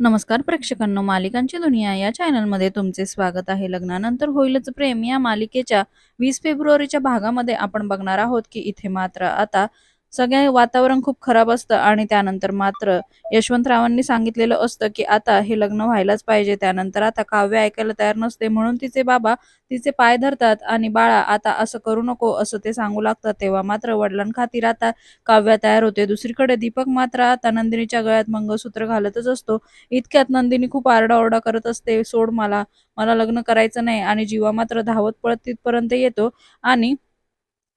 नमस्कार प्रेक्षकांनो मालिकांची दुनिया या चॅनलमध्ये तुमचे स्वागत आहे. लग्नानंतर होईलच प्रेम या मालिकेच्या वीस फेब्रुवारीच्या भागामध्ये आपण बघणार आहोत की इथे मात्र आता सगळे वातावरण खूप खराब असतं आणि त्यानंतर मात्र यशवंतरावांनी सांगितलेलं असतं की आता हे लग्न व्हायलाच पाहिजे. त्यानंतर आता काव्य ऐकायला तयार नसते. म्हणून तिचे बाबा तिचे पाय धरतात आणि बाळा आता असं करू नको असं ते सांगू लागतात. तेव्हा मात्र वडिलांखातीर आता काव्य तयार होते. दुसरीकडे दीपक मात्र आता नंदिनीच्या गळ्यात मंगळसूत्र घालतच असतो. इतक्यात नंदिनी खूप आरडाओरडा करत असते. सोड मला मला लग्न करायचं नाही. आणि जीवा मात्र धावत पळत तिथपर्यंत येतो. आणि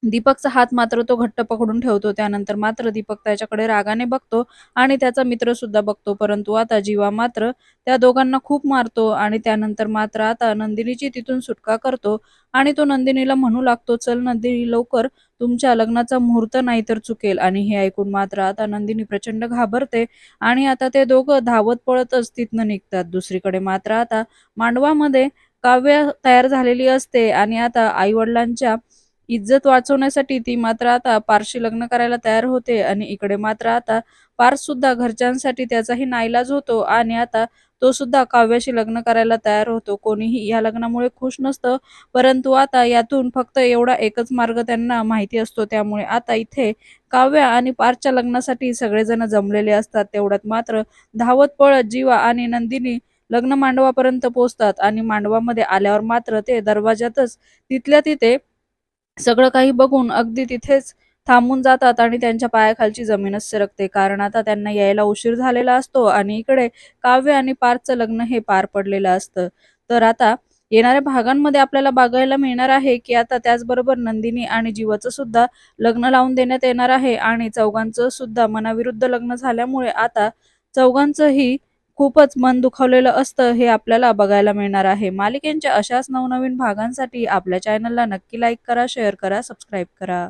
दीपकचा हात मात्र तो घट्ट पकडून ठेवतो. त्यानंतर मात्र दीपक त्याच्याकडे रागाने बघतो आणि त्याचा मित्र सुद्धा बघतो. परंतु आता जीवा मात्र त्या दोघांना खूप मारतो आणि त्यानंतर मात्र आता नंदिनीची तिथून सुटका करतो आणि तो नंदिनीला म्हणू लागतो चल नंदिनी लवकर. तुमच्या लग्नाचा मुहूर्त नाही तर चुकेल. आणि हे ऐकून मात्र आता नंदिनी प्रचंड घाबरते आणि आता ते दोघं धावत पळतच तिथनं निघतात. दुसरीकडे मात्र आता मांडवामध्ये काव्य तयार झालेली असते आणि आता आई वडिलांच्या इज्जत वाचवण्यासाठी ती मात्र आता पारशी लग्न करायला तयार होते आणि इकडे मात्र आता पार्स सुद्धा घरच्यांसाठी त्याचाही नाईलाज होतो आणि आता तो सुद्धा काव्याशी लग्न करायला तयार होतो. कोणीही या लग्नामुळे खुश नसतं परंतु आता यातून फक्त एवढा एकच मार्ग त्यांना माहिती असतो. त्यामुळे आता इथे काव्या आणि पारच्या लग्नासाठी सगळेजण जमलेले असतात. तेवढ्यात मात्र धावत पळत जीवा आणि नंदिनी लग्न मांडवापर्यंत पोहोचतात आणि मांडवामध्ये आल्यावर मात्र ते दरवाजातच तिथल्या तिथे सगळं काही बघून अगदी तिथेच थांबून जातात आणि त्यांच्या पायाखालची जमीनच सरकते. कारण आता त्यांना यायला उशीर झालेला असतो आणि इकडे काव्य आणि पारचं लग्न हे पार पडलेलं असतं. तर आता येणाऱ्या भागांमध्ये आपल्याला बघायला मिळणार आहे की आता त्याचबरोबर नंदिनी आणि जीवाचं सुद्धा लग्न लावून देण्यात येणार आहे आणि चौघांचं सुद्धा मनाविरुद्ध लग्न झाल्यामुळे आता चौघांचंही खूपच मन दुखावलेलं असतं हे आपल्याला बघायला मिळणार आहे. मालिकेंच्या अशाच नवनवीन भागांसाठी आपल्या चॅनलला नक्की लाईक करा शेअर करा सबस्क्राईब करा.